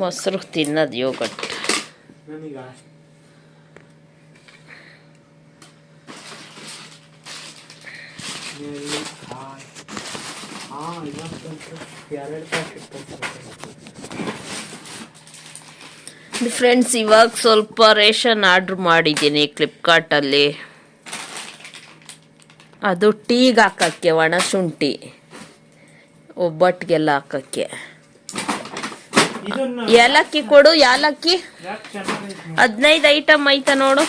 ಮೊಸರು ತಿನ್ನೋದು yoghurt friends ಇವಾಗ ಸ್ವಲ್ಪ ರೇಷನ್ ಆರ್ಡ್ರ್ ಮಾಡಿದ್ದೀನಿ ಫ್ಲಿಪ್ಕಾರ್ಟಲ್ಲಿ ಅದು ಟೀಗೆ ಹಾಕೋಕ್ಕೆ, ಒಣ ಶುಂಠಿ ಒಬ್ಬಟ್ಟಿಗೆಲ್ಲ ಹಾಕಕ್ಕೆ. ಏಲಕ್ಕಿ ಕೊಡು ಯಾಲಕ್ಕಿ ಹದಿನೈದು ಐಟಮ್ ಐತ ನೋಡು.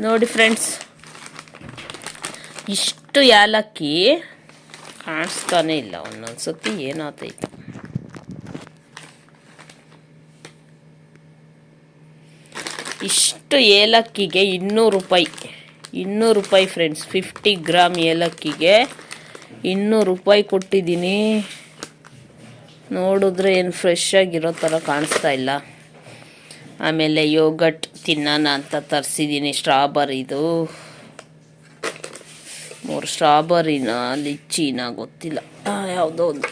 ನೋಡಿ ಫ್ರೆಂಡ್ಸ್ ಇಷ್ಟು ಯಾಲಕ್ಕಿ ಕಾಣಿಸ್ತಾನೆ ಇಲ್ಲ ಒಂದೊಂದು ಸತಿ ಏನಾತೈತೆ ಇಷ್ಟು ಏಲಕ್ಕಿಗೆ ಇನ್ನೂರು ರೂಪಾಯಿ ಇನ್ನೂರು ರೂಪಾಯಿ ಫ್ರೆಂಡ್ಸ್ ಫಿಫ್ಟಿ ಗ್ರಾಮ್ ಏಲಕ್ಕಿಗೆ ಇನ್ನೂರು ರೂಪಾಯಿ ಕೊಟ್ಟಿದ್ದೀನಿ. ನೋಡಿದ್ರೆ ಏನು ಫ್ರೆಶ್ ಆಗಿರೋ ಥರ ಕಾಣಿಸ್ತಾ ಇಲ್ಲ. ಆಮೇಲೆ ಯೋಗಟ್ ತಿನ್ನೋಣ ಅಂತ ತರಿಸಿದ್ದೀನಿ ಸ್ಟ್ರಾಬರಿದು ಮೂರು ಸ್ಟ್ರಾಬರಿನ ಲಿಚ್ಚಿನ, ಗೊತ್ತಿಲ್ಲ. ಯಾವುದೋ ಒಂದು.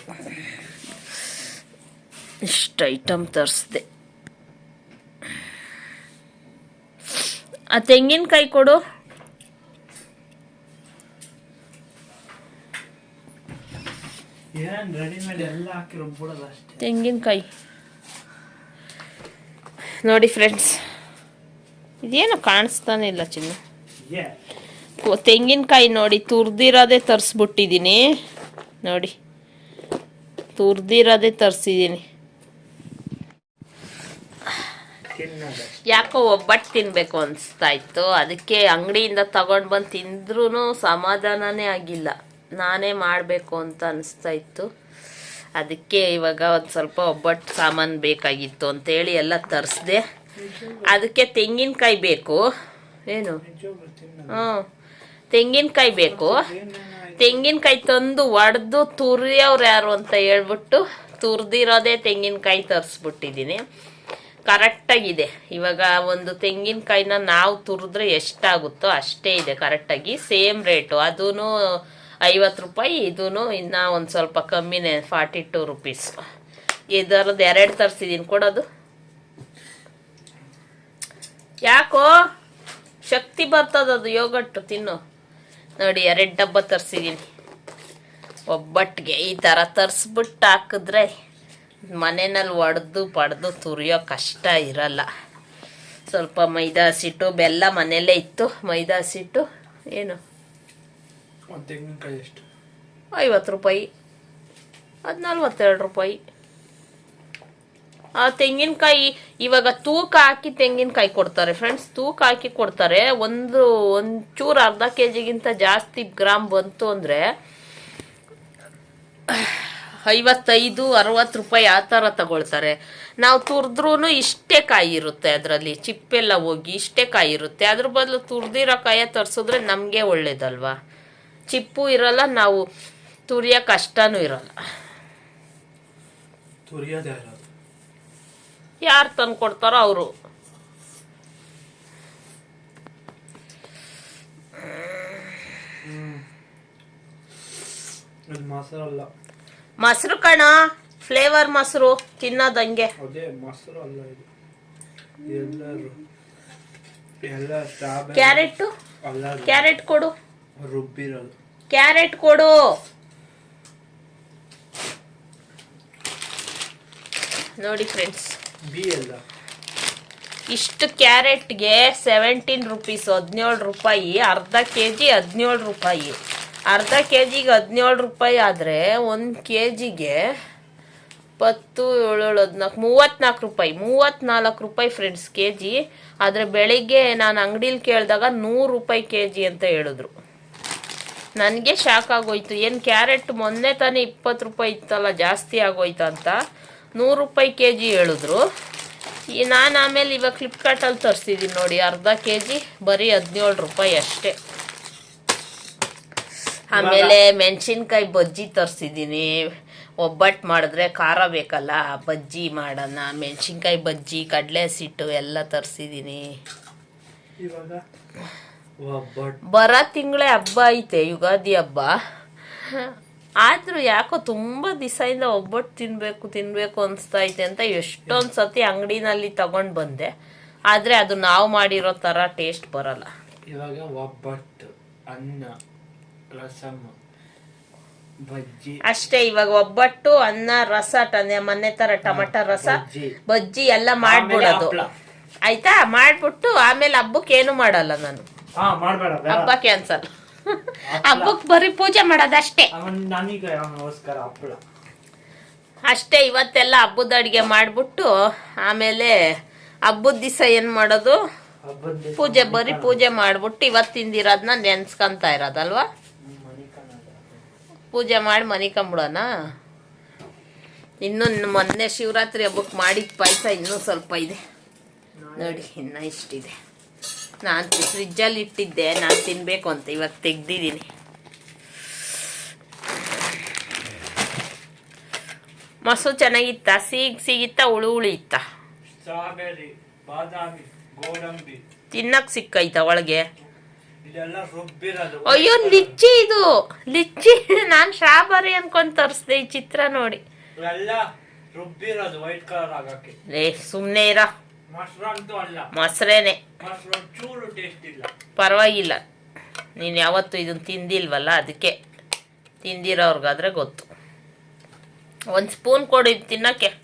ಇಷ್ಟು ಐಟಮ್ ತರಿಸ್ದೆ. ಆ ತೆಂಗಿನಕಾಯಿ ಕೊಡು ಏನ್ ರೆಡಿಮೇಡ್ ಎಲ್ಲ ಹಾಕಿ ರುಬ್ಬಿಡೋದು ಅಷ್ಟೇ ತೆಂಗಿನಕಾಯಿ. ನೋಡಿ ಫ್ರೆಂಡ್ಸ್ ಇದೇನು ಕಾಣಿಸ್ತಾನೆ ಇಲ್ಲ ಚಿನ್ನ. ತೆಂಗಿನಕಾಯಿ ನೋಡಿ ತುರ್ದಿರೋದೇ ತರಿಸ್ಬಿಟ್ಟಿದ್ದೀನಿ. ನೋಡಿ ತುರ್ದಿರೋದೇ ತರಿಸಿದ್ದೀನಿ. ಯಾಕೋ ಒಬ್ಬಟ್ಟು ತಿನ್ನಬೇಕು ಅನಿಸ್ತಾ ಇತ್ತು. ಅದಕ್ಕೆ ಅಂಗಡಿಯಿಂದ ತಗೊಂಡು ಬಂದು ತಿಂದ್ರೂ ಸಮಾಧಾನನೇ ಆಗಿಲ್ಲ. ನಾನೇ ಮಾಡಬೇಕು ಅಂತ ಅನಿಸ್ತಾ ಇತ್ತು. ಅದಕ್ಕೆ ಇವಾಗ ಒಂದು ಸ್ವಲ್ಪ ಒಬ್ಬಟ್ಟು ಸಾಮಾನು ಬೇಕಾಗಿತ್ತು ಅಂತೇಳಿ ಎಲ್ಲ ತರಿಸ್ದೆ. ಅದಕ್ಕೆ ತೆಂಗಿನಕಾಯಿ ಬೇಕು. ಏನು? ಹ್ಞೂ. ತೆಂಗಿನಕಾಯಿ ಬೇಕು. ತೆಂಗಿನಕಾಯಿ ತಂದು ಒಡೆದು ತುರಿಯವ್ರು ಯಾರು ಅಂತ ಹೇಳ್ಬಿಟ್ಟು ತುರಿದಿರೋದೇ ತೆಂಗಿನಕಾಯಿ ತರಿಸ್ಬಿಟ್ಟಿದ್ದೀನಿ. ಕರೆಕ್ಟಾಗಿದೆ. ಇವಾಗ ಒಂದು ತೆಂಗಿನಕಾಯಿನ ನಾವು ತುರಿದ್ರೆ ಎಷ್ಟಾಗುತ್ತೋ ಅಷ್ಟೇ ಇದೆ ಕರೆಕ್ಟಾಗಿ. Same rate. ಅದೂ ಐವತ್ತು ರೂಪಾಯಿ ಇದೂ ಇನ್ನೂ ಒಂದು ಸ್ವಲ್ಪ ಕಮ್ಮಿನೇ ಫಾರ್ಟಿ ಟು ರುಪೀಸ್ ಇದರದ್ದು ಎರಡು ತರಿಸಿದ್ದೀನಿ ಕೊಡೋದು ಯಾಕೋ? ಶಕ್ತಿ ಬರ್ತದದು ಯೋಗಟ್ಟು ತಿನ್ನು. ನೋಡಿ, ಎರಡು ಡಬ್ಬ ತರಿಸಿದ್ದೀನಿ ಒಬ್ಬಟ್ಟಿಗೆ ಈ ಥರ ತರಿಸ್ಬಿಟ್ಟು ಹಾಕಿದ್ರೆ ಮನೆಯಲ್ಲಿ ಒಡೆದು ಪಡೆದು ತುರಿಯೋ ಕಷ್ಟ ಇರಲ್ಲ. ಸ್ವಲ್ಪ ಮೈದಾ ಹಸಿಟ್ಟು ಬೆಲ್ಲ ಮನೆಯಲ್ಲೇ ಇತ್ತು. ಮೈದಾ ಹಸಿಟ್ಟು ಏನು? ಒಂದು ತೆಂಗಿನಕಾಯಿ ಐವತ್ತು ರೂಪಾಯಿ. ಅದು ನಲ್ವತ್ತೆರಡು ರೂಪಾಯಿ. ಆ ತೆಂಗಿನಕಾಯಿ, ಇವಾಗ ತೂಕ ಹಾಕಿ ತೆಂಗಿನಕಾಯಿ ಕೊಡ್ತಾರೆ ಫ್ರೆಂಡ್ಸ್ ತೂಕ ಹಾಕಿ ಕೊಡ್ತಾರೆ. ಒಂದು, ಒಂಚೂರು ಅರ್ಧ ಕೆ ಜಿಗಿಂತ ಜಾಸ್ತಿ ಗ್ರಾಮ್ ಬಂತು ಅಂದರೆ ಐವತ್ತೈದು, ಅರವತ್ತು ರೂಪಾಯಿ ಆ ಥರ ತಗೊಳ್ತಾರೆ. ನಾವು ತುರಿದ್ರೂ ಇಷ್ಟೇ ಕಾಯಿ ಇರುತ್ತೆ ಅದರಲ್ಲಿ. ಚಿಪ್ಪೆಲ್ಲ ಹೋಗಿ ಇಷ್ಟೇ ಕಾಯಿ ಇರುತ್ತೆ. ಅದ್ರ ಬದಲು ತುರಿದಿರೋ ಕಾಯ ತರಿಸಿದ್ರೆ ನಮಗೆ ಒಳ್ಳೇದಲ್ವಾ? ಚಿಪ್ಪು ಇರಲ್ಲ ನಾವು ತುರಿಯ ಕಷ್ಟನೂ ಇರಲ್ಲ. ಯಾರು ತಂದು ಕೊಡ್ತಾರೋ ಅವರು. ಮೊಸರು ಕಣ ಫ್ಲೇವರ್ ಮೊಸರು ತಿನ್ನೋದಂಗೆ. ಕ್ಯಾರೆಟ್? ಕ್ಯಾರೆಟ್ ಕೊಡು. ರುಬ್ಬಿರೋದು. ಕ್ಯಾರೆಟ್ ಕೊಡು. ನೋಡಿ ಫ್ರೆಂಡ್ಸ್ ಬಿ ಇಷ್ಟು ಕ್ಯಾರೆಟ್ಗೆ ಸೆವೆಂಟೀನ್ ರುಪೀಸ್ ಹದಿನೇಳು ರೂಪಾಯಿ ಅರ್ಧ ಕೆ ಜಿ ಹದಿನೇಳು ರೂಪಾಯಿ. ಅರ್ಧ ಕೆ ಜಿಗೆ ಹದಿನೇಳು ರೂಪಾಯಿ ಆದರೆ ಒಂದು ಕೆ ಜಿಗೆ ಇಪ್ಪತ್ತು ಏಳೇಳು ಹದಿನಾಲ್ಕು ಮೂವತ್ತ್ನಾಲ್ಕು ರೂಪಾಯಿ ಮೂವತ್ತ್ನಾಲ್ಕು ರೂಪಾಯಿ ಫ್ರೆಂಡ್ಸ್ ಕೆ ಜಿ ಆದರೆ ಬೆಳಿಗ್ಗೆ ನಾನು ಅಂಗಡೀಲಿ ಕೇಳಿದಾಗ ನೂರು ರೂಪಾಯಿ ಕೆ ಜಿ ಅಂತ ಹೇಳಿದ್ರು. ನನಗೆ ಶಾಕ್ ಆಗೋಯ್ತು. ಏನು ಕ್ಯಾರೆಟ್ ಮೊನ್ನೆ ತಾನೇ ಇಪ್ಪತ್ತು ರೂಪಾಯಿ ಇತ್ತಲ್ಲ, ಜಾಸ್ತಿ ಆಗೋಯ್ತು ಅಂತ? ನೂರು ರೂಪಾಯಿ ಕೆ ಜಿ ಹೇಳಿದ್ರು. ಈ ನಾನು ಆಮೇಲೆ ಇವಾಗ ಫ್ಲಿಪ್ಕಾರ್ಟಲ್ಲಿ ತರಿಸಿದ್ದೀನಿ ನೋಡಿ, ಅರ್ಧ ಕೆ ಜಿ ಬರೀ ಹದಿನೇಳು ರೂಪಾಯಿ ಅಷ್ಟೇ. ಆಮೇಲೆ ಮೆಣಸಿನ್ಕಾಯಿ ಬಜ್ಜಿ ತರಿಸಿದ್ದೀನಿ ಒಬ್ಬಟ್ಟು ಮಾಡಿದ್ರೆ ಖಾರ ಬೇಕಲ್ಲ, ಬಜ್ಜಿ ಮಾಡೋಣ, ಮೆಣಸಿನ್ಕಾಯಿ ಬಜ್ಜಿ, ಕಡಲೆ ಸಿಟ್ಟು ಎಲ್ಲ ತರಿಸಿದ್ದೀನಿ ಬರೋ ತಿಂಗಳೇ ಹಬ್ಬ ಐತೆ ಯುಗಾದಿ ಹಬ್ಬ. ಆದ್ರೂ ಯಾಕೋ ತುಂಬಾ ದಿವಸದಿಂದ ಒಬ್ಬಟ್ಟು ತಿನ್ಬೇಕು ತಿನ್ಬೇಕು ಅನ್ಸ್ತಾ ಐತೆ ಅಂತ ಎಷ್ಟೊಂದ್ ಸತಿ ಅಂಗಡಿನಲ್ಲಿ ತಗೊಂಡ್ ಬಂದೆ. ಆದ್ರೆ ಅದು ನಾವು ಮಾಡಿರೋ ತರ ಟೇಸ್ಟ್ ಬರಲ್ಲ. ಇವಾಗ ಒಬ್ಬಟ್ಟು ಅನ್ನ ರಸಮ್ ಬಜ್ಜಿ. ಅಷ್ಟೇ ಇವಾಗ ಒಬ್ಬಟ್ಟು ಅನ್ನ ರಸ ಟನೆ ಮೊನ್ನೆ ತರ ಟಮಟ ರಸ ಬಜ್ಜಿ. ಎಲ್ಲ ಮಾಡ್ಬಿಡೋದು. ಆಯ್ತಾ? ಮಾಡ್ಬಿಟ್ಟು ಆಮೇಲೆ ಹಬ್ಬಕ್ಕೆ ಏನು ಮಾಡಲ್ಲ ನಾನು. ಮಾಡ್ಬೇಡ ಹಬ್ಬ. ಕ್ಯಾನ್ಸಲ್ ಹಬ್ಬಕ್ಕೆ ಬರೀ ಪೂಜೆ ಮಾಡೋದಷ್ಟೇ. ಅವನ್ ನನಗೆ ಅವನಿಗೋಸ್ಕರ ಹಪ್ಪಳ ಅಷ್ಟೇ ಇವತ್ತೆಲ್ಲ ಹಬ್ಬದ ಅಡಿಗೆ ಮಾಡ್ಬಿಟ್ಟು ಆಮೇಲೆ ಹಬ್ಬದ ದಿವಸ ಏನ್ ಮಾಡೋದು? ಪೂಜೆ ಬರಿ ಪೂಜೆ ಮಾಡ್ಬಿಟ್ಟು ಇವತ್ತಿಂದಿರೋದನ್ನ ನೆನ್ಸ್ಕೊಂತ ಇರೋದಲ್ವಾ. ಪೂಜೆ ಮಾಡಿ ಮನಿಕೊಂಬಿಡೋಣ ಇನ್ನು ಮೊನ್ನೆ ಶಿವರಾತ್ರಿ ಹಬ್ಬಕ್ಕೆ ಮಾಡಿದ ಪಾಯಸ ಇನ್ನೂ ಸ್ವಲ್ಪ ಇದೆ. ನೋಡಿ ಇನ್ನೂ ಇಷ್ಟಿದೆ. ನಾನು ಫ್ರಿಜ್ಜಲ್ಲಿ ಇಟ್ಟಿದ್ದೆ ನಾನು ತಿನ್ಬೇಕು ಅಂತ ಇವಾಗ ತೆಗ್ದಿದ್ದೀನಿ. ಮೊಸರು ಚೆನ್ನಾಗಿತ್ತ? ಸಿಗ್ ಸಿಗಿತ್ತ? ಹುಳು ಹುಳಿ ಇತ್ತ ತಿನ್ನಕ್ ಸಿಕ್ಕೈತ ಒಳಗೆ? ಅಯ್ಯೋ ಲಿಚ್ಚಿ ಇದು! ಲಿಚ್ಚಿ! ನಾನು ಶಾಬಾರಿ ಅನ್ಕೊಂಡ್ ತರಿಸ್ದೆ ಈ ಚಿತ್ರ ನೋಡಿ. ಸುಮ್ನೆ ಸುಮ್ಮನೆ ಇರ. ಮೊಸರೇನೆ. ಪರವಾಗಿಲ್ಲ. ನೀನು ಯಾವತ್ತು ಇದನ್ನು ತಿಂದಿಲ್ವಲ್ಲ ಅದಕ್ಕೆ. ತಿಂದಿರೋರ್ಗಾದ್ರೆ ಗೊತ್ತು. ಒಂದು ಸ್ಪೂನ್ ಕೊಡಿ ತಿನ್ನಕ್ಕೆ.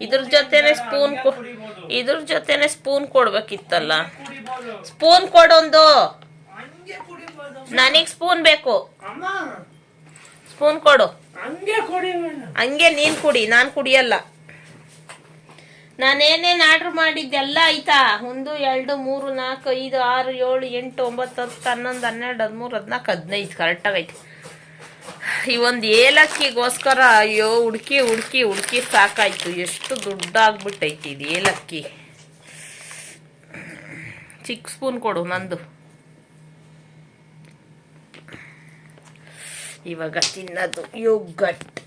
ಇದ್ರ ಜೊತೆನೆ ಸ್ಪೂನ್ ಕೊ ಇದ್ರ ಜೊತೆನೆ ಸ್ಪೂನ್ ಕೊಡ್ಬೇಕಿತ್ತಲ್ಲ. ಸ್ಪೂನ್ ಕೊಡೊಂದು. ನನಗ್ ಸ್ಪೂನ್ ಬೇಕು. ಸ್ಪೂನ್ ಕೊಡು. ಹಂಗೆ ನೀನ್ ಕುಡಿ ನಾನು ಕುಡಿಯಲ್ಲ. ನಾನೇನೇನು ಆರ್ಡ್ರ್ ಮಾಡಿದ್ದೆಲ್ಲ ಆಯ್ತಾ? ಒಂದು, ಎರಡು, ಮೂರು, ನಾಲ್ಕು, ಐದು, ಆರು, ಏಳು, ಎಂಟು, ಒಂಬತ್ತು, ಹತ್ತು, ಹನ್ನೊಂದು, ಹನ್ನೆರಡು, ಹದಿಮೂರು, ಹದಿನಾಲ್ಕು, ಹದಿನೈದು. ಕರೆಕ್ಟಾಗೈತೆ ಈ ಒಂದು ಏಲಕ್ಕಿಗೋಸ್ಕರ ಅಯ್ಯೋ, ಹುಡುಕಿ ಹುಡುಕಿ ಹುಡುಕಿ ಸಾಕಾಯ್ತು. ಎಷ್ಟು ದುಡ್ಡಾಗ್ಬಿಟ್ಟೈತಿ ಇದು ಏಲಕ್ಕಿ. ಚಿಕ್ಕ ಸ್ಪೂನ್ ಕೊಡು ನಂದು. ಇವಾಗ ತಿನ್ನೋದು. ಯೋಗಟ್.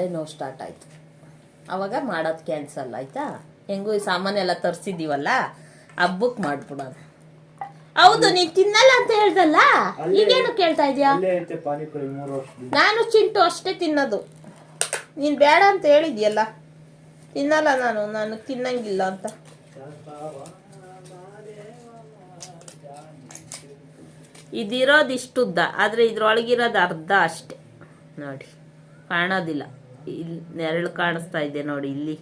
ತಲೆನೋವು ಸ್ಟಾರ್ಟ್ ಆಯ್ತು. ಅವಾಗ ಮಾಡೋದು ಕ್ಯಾನ್ಸಲ್ ಆಯ್ತಾ? ಹೆಂಗೂ ಈ ಸಾಮಾನೆಲ್ಲ ತರಿಸಿದ್ದೀವಲ್ಲ ಹಬ್ಬಕ್ಕೆ ಮಾಡ್ಬಿಡೋಣ ಹೌದು ನೀನ್ ತಿನ್ನಲ್ಲ ಅಂತ ಹೇಳ್ದಲ್ಲ? ಈಗೇನು ಕೇಳ್ತಾ ಇದೀಯಾ? ನಾನು ಚಿಂಟು ಅಷ್ಟೇ ತಿನ್ನೋದು. ನೀನ್ ಬೇಡ ಅಂತ ಹೇಳಿದ್ಯಲ್ಲ? ತಿನ್ನಲ್ಲ ನಾನು ನಾನು ತಿನ್ನಂಗಿಲ್ಲ ಅಂತ. ಇದಿರೋದು ಇಷ್ಟುದ್ದ ಆದ್ರೆ ಇದ್ರೊಳಗಿರೋದು ಅರ್ಧ ಅಷ್ಟೆ. ನೋಡಿ ಕಾಣೋದಿಲ್ಲ. ಇಲ್ಲಿ ನೆರಳು ಕಾಣಿಸ್ತಾ ಇದೆ ನೋಡಿ ಇಲ್ಲಿ.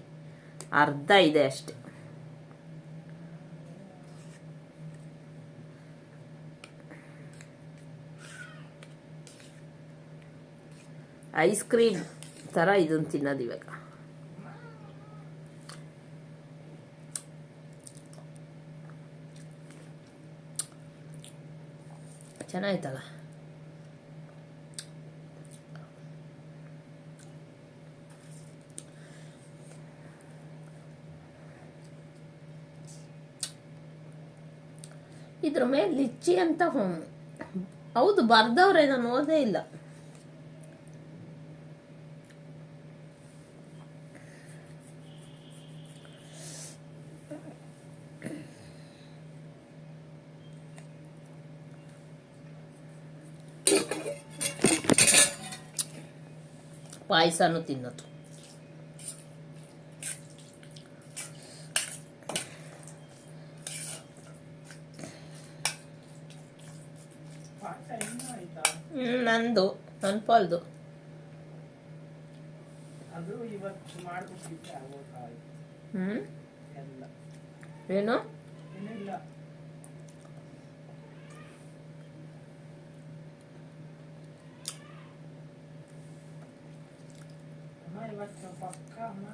ಅರ್ಧ ಇದೆ ಅಷ್ಟೆ. ಐಸ್ ಕ್ರೀಮ್ ಥರ ಇದನ್ನು ತಿನ್ನೋದು ಇವಾಗ. ಚೆನ್ನಾಯ್ತಲ್ಲ? ಮೇಲೆ ಲಿಚ್ಚಿ ಅಂತ ಹೋಮು ಹೌದು ಬರ್ದವ್ರೆ ನಾನು ಓದೇ ಇಲ್ಲ. ಪಾಯಸನೂ ತಿನ್ನೋದು ಪಾಠ ಇನ್ನೂ ಆಯ್ತಾ ಹ್ಮ್, ನಂದು ನನ್ನ ಪಾಲ್ದು. ಅದು ಇವತ್ತು ಮಾಡ್ಬಿಟ್ಟಿದ್ದೆ ಆಗೋಕ್ಕಾಯ್ತು ಹ್ಮ್? ಎಲ್ಲ. ಏನು? ಏನಿಲ್ಲ. ಅಮ್ಮ ಇವತ್ತು ಪಕ್ಕ ಅಮ್ಮ.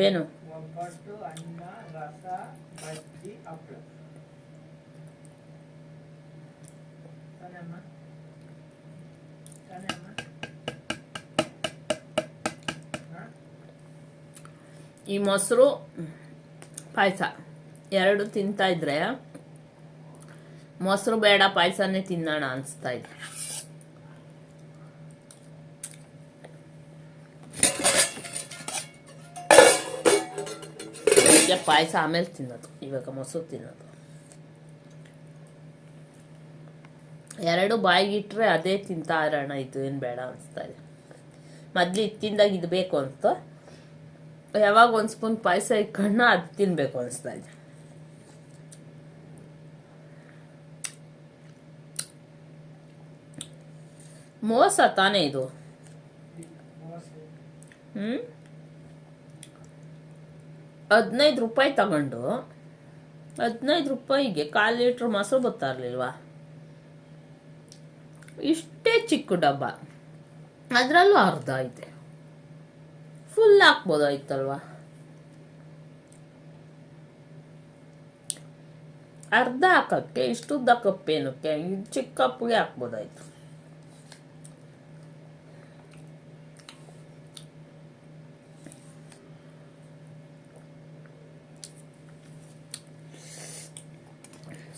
ಏನು? ಒಬ್ಬಟ್ಟು ಅನ್ನ ರಸ ಬಜ್ಜಿ ಹಪ್ಪಳ ಈ ಮೊಸರು, ಪಾಯಸ, ಎರಡು ತಿಂತಾ ಇದ್ರೆ ಮೊಸರು ಬೇಡ, ಪಾಯಸನೇ ತಿನ್ನೋಣ ಅನಿಸ್ತಾ ಇದೆ. ಪಾಯಸ ಆಮೇಲೆ ತಿನ್ನೋದು, ಇವಾಗ ಮೊಸರು ತಿನ್ನೋದು. ಎರಡು ಬಾಯಿಗಿಟ್ರೆ ಅದೇ ತಿಂತಾ ಇರೋಣ ಇದು ಏನು ಬೇಡ ಅನಿಸ್ತಾ ಇದೆ ಮೊದ್ಲು ಇದು ತಿಂದಾಗ ಇದು ಬೇಕು ಅಂತ ಯಾವಾಗ ಒಂದು ಸ್ಪೂನ್ ಪಾಯಸ ಇಟ್ಕೊಂಡು ಅದು ತಿನ್ಬೇಕು ಅನಿಸ್ತಾ ಇದೆ ಮೋಸ ತಾನೇ ಇದು? ಹ್ಮ್? ಹದಿನೈದು ರೂಪಾಯಿ ತಗೊಂಡು, ಹದಿನೈದು ರೂಪಾಯಿಗೆ ಕಾಲು ಲೀಟ್ರ್ ಮೊಸರು ಬರ್ತಾ ಇರ್ಲಿಲ್ವಾ ಇಷ್ಟೇ ಚಿಕ್ಕ ಡಬ್ಬ. ಅದರಲ್ಲೂ ಅರ್ಧ ಐತೆ. ಫುಲ್ ಹಾಕ್ಬೋದಾಯ್ತಲ್ವಾ? ಅರ್ಧ ಹಾಕಕ್ಕೆ, ಇಷ್ಟುದ್ದ ಕಪ್ಪೇನಕ್ಕೆ ಚಿಕ್ಕ ಕಪ್ಪಿಗೆ ಹಾಕ್ಬೋದಾಯ್ತು.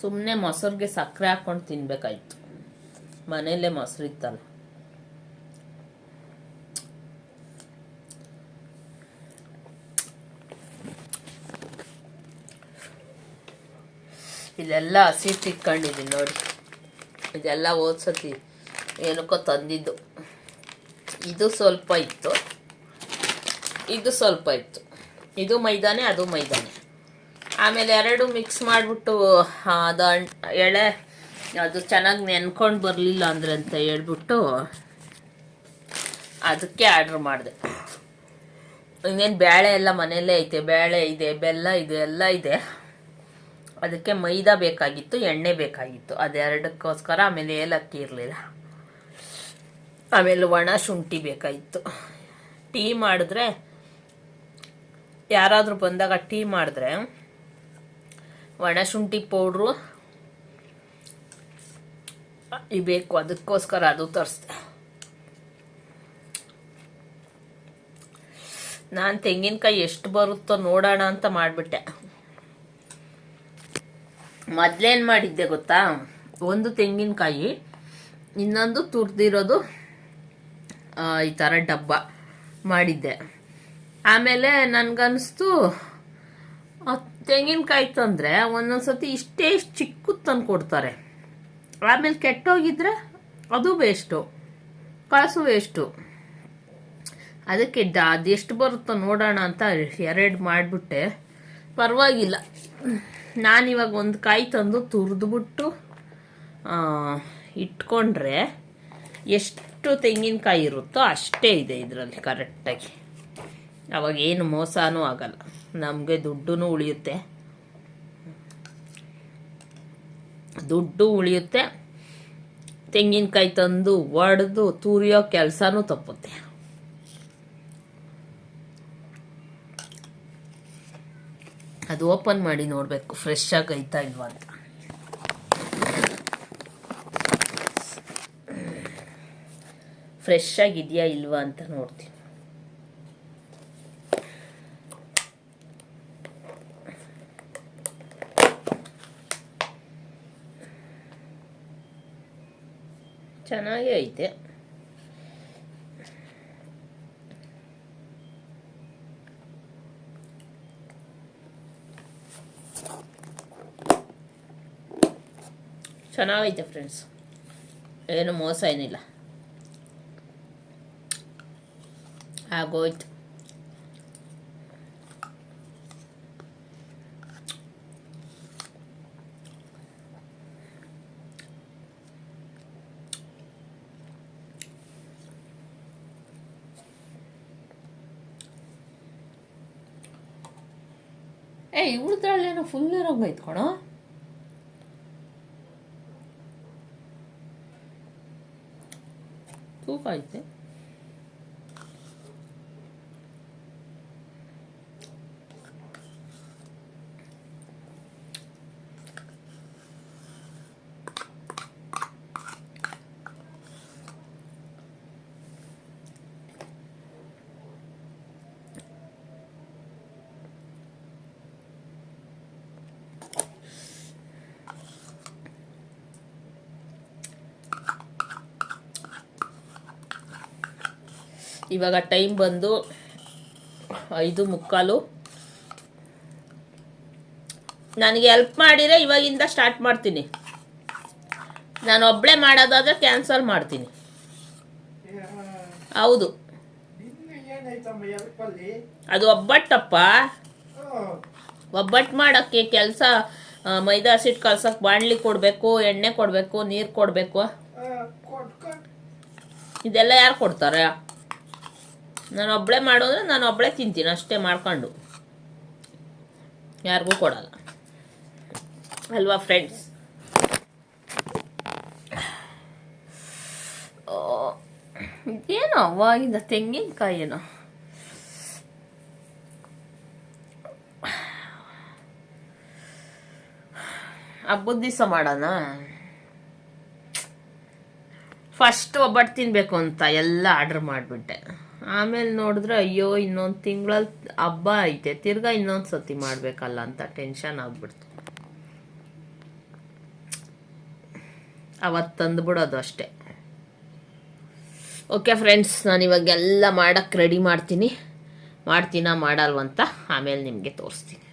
ಸುಮ್ಮನೆ ಮೊಸರಿಗೆ ಸಕ್ಕರೆ ಹಾಕೊಂಡು ತಿನ್ಬೇಕಾಯ್ತು. ಮನೇಲೆ ಮೊಸರು ಇತ್ತಲ್ಲ. ಇದೆಲ್ಲ ಹಸಿ ತಿಕ್ಕೊಂಡಿದ್ದೀನಿ ನೋಡಿ. ಇದೆಲ್ಲ ಓದ್ಸತಿ ಏನಕ್ಕೋ ತಂದಿದ್ದು. ಇದು ಸ್ವಲ್ಪ ಇತ್ತು. ಇದು ಸ್ವಲ್ಪ ಇತ್ತು. ಇದು ಮೈದಾನೆ, ಅದು ಮೈದಾನೆ. ಆಮೇಲೆ ಎರಡು ಮಿಕ್ಸ್ ಮಾಡಿಬಿಟ್ಟು ಅದು ಎಳೆ ಅದು ಚೆನ್ನಾಗಿ ನೆನ್ಕೊಂಡು ಬರಲಿಲ್ಲ ಅಂದ್ರೆ ಅಂತ ಹೇಳ್ಬಿಟ್ಟು ಅದಕ್ಕೆ ಆರ್ಡ್ರ್ ಮಾಡಿದೆ. ಇನ್ನೇನು ಬೇಳೆ ಎಲ್ಲ ಮನೆಯಲ್ಲೇ ಐತೆ ಬೇಳೆ ಇದೆ, ಬೆಲ್ಲ ಇದೆ, ಎಲ್ಲ ಇದೆ. ಅದಕ್ಕೆ ಮೈದಾ ಬೇಕಾಗಿತ್ತು, ಎಣ್ಣೆ ಬೇಕಾಗಿತ್ತು. ಅದೆರಡಕ್ಕೋಸ್ಕರ ಆಮೇಲೆ ಏಲಕ್ಕಿ ಇರಲಿಲ್ಲ. ಆಮೇಲೆ ಒಣ ಶುಂಠಿ ಬೇಕಾಗಿತ್ತು. ಟೀ ಮಾಡಿದ್ರೆ, ಯಾರಾದರೂ ಬಂದಾಗ ಟೀ ಮಾಡಿದ್ರೆ, ಒಣ ಶುಂಠಿ ಪೌಡ್ರು ಬೇಕು ಅದಕ್ಕೋಸ್ಕರ ಅದು ತರಿಸ್ದೆ. ನಾನು ತೆಂಗಿನಕಾಯಿ ಎಷ್ಟು ಬರುತ್ತೋ ನೋಡೋಣ ಅಂತ ಮಾಡಿಬಿಟ್ಟೆ. ಮೊದಲೇನು ಮಾಡಿದ್ದೆ ಗೊತ್ತಾ? ಒಂದು ತೆಂಗಿನಕಾಯಿ, ಇನ್ನೊಂದು ತುರ್ದಿರೋದು ಈ ಥರ ಡಬ್ಬ ಮಾಡಿದ್ದೆ. ಆಮೇಲೆ ನನಗನ್ನಿಸ್ತು ತೆಂಗಿನಕಾಯಿ ತಂದರೆ ಒಂದೊಂದು ಸತಿ ಇಷ್ಟೇ ಚಿಕ್ಕದು ತಂದು ಕೊಡ್ತಾರೆ ಆಮೇಲೆ ಕೆಟ್ಟೋಗಿದ್ರೆ ಅದು ವೇಸ್ಟು ಕಳಸು ವೇಸ್ಟು ಅದಕ್ಕೆ ದ ಅದೆಷ್ಟು ಬರುತ್ತೋ ನೋಡೋಣ ಅಂತ ಎರಡು ಮಾಡಿಬಿಟ್ಟೆ. ಪರವಾಗಿಲ್ಲ. ನಾನಿವಾಗ ಒಂದು ಕಾಯಿ ತಂದು ತುರಿದ್ಬಿಟ್ಟು ಇಟ್ಕೊಂಡ್ರೆ ಎಷ್ಟು ತೆಂಗಿನಕಾಯಿ ಇರುತ್ತೋ ಅಷ್ಟೇ ಇದೆ ಇದರಲ್ಲಿ ಕರೆಕ್ಟಾಗಿ ಅವಾಗ ಏನು ಮೋಸನೂ ಆಗಲ್ಲ. ನಮಗೆ ದುಡ್ಡು ಉಳಿಯುತ್ತೆ. ದುಡ್ಡು ಉಳಿಯುತ್ತೆ, ತೆಂಗಿನಕಾಯಿ ತಂದು ಒಡೆದು ತುರಿಯೋ ಕೆಲಸನೂ ತಪ್ಪುತ್ತೆ. ಅದು ಓಪನ್ ಮಾಡಿ ನೋಡಬೇಕು, ಫ್ರೆಶ್ ಆಗಿ ಐತಾ ಇಲ್ವಾ ಅಂತ. ಫ್ರೆಶ್ ಆಗಿದೆಯಾ ಇಲ್ವಾ ಅಂತ ನೋಡ್ತೀನಿ. ಚೆನ್ನಾಗೇ ಐತೆ ಚೆನ್ನಾಗೈತೆ ಫ್ರೆಂಡ್ಸ್. ಏನು ಮೋಸ ಏನಿಲ್ಲ. ಆಗೋಯ್ತು. ಏ ಇವ್ರದ್ರಲ್ಲೇನೋ ಫುಲ್ ಇರೋಂಗೈತೆ ಕಣೋ. ತೂಕ ಐತೆ. ಇವಾಗ ಟೈಮ್ ಬಂದು ಐದು ಮುಕ್ಕಾಲು. ನನಗೆ ಹೆಲ್ಪ್ ಮಾಡಿದರೆ ಇವಾಗಿಂದ ಸ್ಟಾರ್ಟ್ ಮಾಡ್ತೀನಿ. ನಾನು ಒಬ್ಬಳೇ ಮಾಡೋದಾದ್ರೆ ಕ್ಯಾನ್ಸಲ್ ಮಾಡ್ತೀನಿ. ಹೌದು. ಅದು ಒಬ್ಬಟ್ಟಪ್ಪ. ಒಬ್ಬಟ್ಟು ಮಾಡೋಕ್ಕೆ ಕೆಲಸ ಮೈದಾ ಹಸಿಟ್ಟು ಕಲ್ಸಕ್ಕೆ ಬಾಣಲಿ ಕೊಡಬೇಕು ಎಣ್ಣೆ ಕೊಡಬೇಕು ನೀರು ಕೊಡಬೇಕು. ಇದೆಲ್ಲ ಯಾರು ಕೊಡ್ತಾರೆ? ನಾನು ಒಬ್ಬಳೇ ಮಾಡೋದ್ರೆ ನಾನು ಒಬ್ಬಳೆ ತಿಂತೀನಿ, ಅಷ್ಟೇ ಮಾಡ್ಕೊಂಡು. ಯಾರಿಗೂ ಕೊಡಲ್ಲ. ಅಲ್ವಾ ಫ್ರೆಂಡ್ಸ್ ಏನೋ ಅವಾಗಿಂದ ತೆಂಗಿನಕಾಯಿ ಏನೋ. ಹಬ್ಬದ ದಿವಸ ಮಾಡೋಣ ಫಸ್ಟ್ ಒಬ್ಬಟ್ಟು ತಿನ್ಬೇಕು ಅಂತ ಎಲ್ಲ ಆರ್ಡರ್ ಮಾಡಿಬಿಟ್ಟೆ. ಆಮೇಲೆ ನೋಡಿದ್ರೆ ಅಯ್ಯೋ, ಇನ್ನೊಂದು ತಿಂಗಳಲ್ಲಿ ಹಬ್ಬ ಐತೆ, ತಿರ್ಗಾ ಇನ್ನೊಂದು ಸತಿ ಮಾಡಬೇಕಲ್ಲ ಅಂತ ಟೆನ್ಷನ್ ಆಗ್ಬಿಡ್ತು. ಅವತ್ತು ತಂದುಬಿಡೋದು ಅಷ್ಟೇ. ಓಕೆ ಫ್ರೆಂಡ್ಸ್ ನಾನು ಇವಾಗ ಎಲ್ಲ ಮಾಡೋಕ್ಕೆ ರೆಡಿ ಮಾಡ್ತೀನಿ ಮಾಡ್ತೀನಾ ಮಾಡಲ್ವಂತ ಆಮೇಲೆ ನಿಮಗೆ ತೋರಿಸ್ತೀನಿ.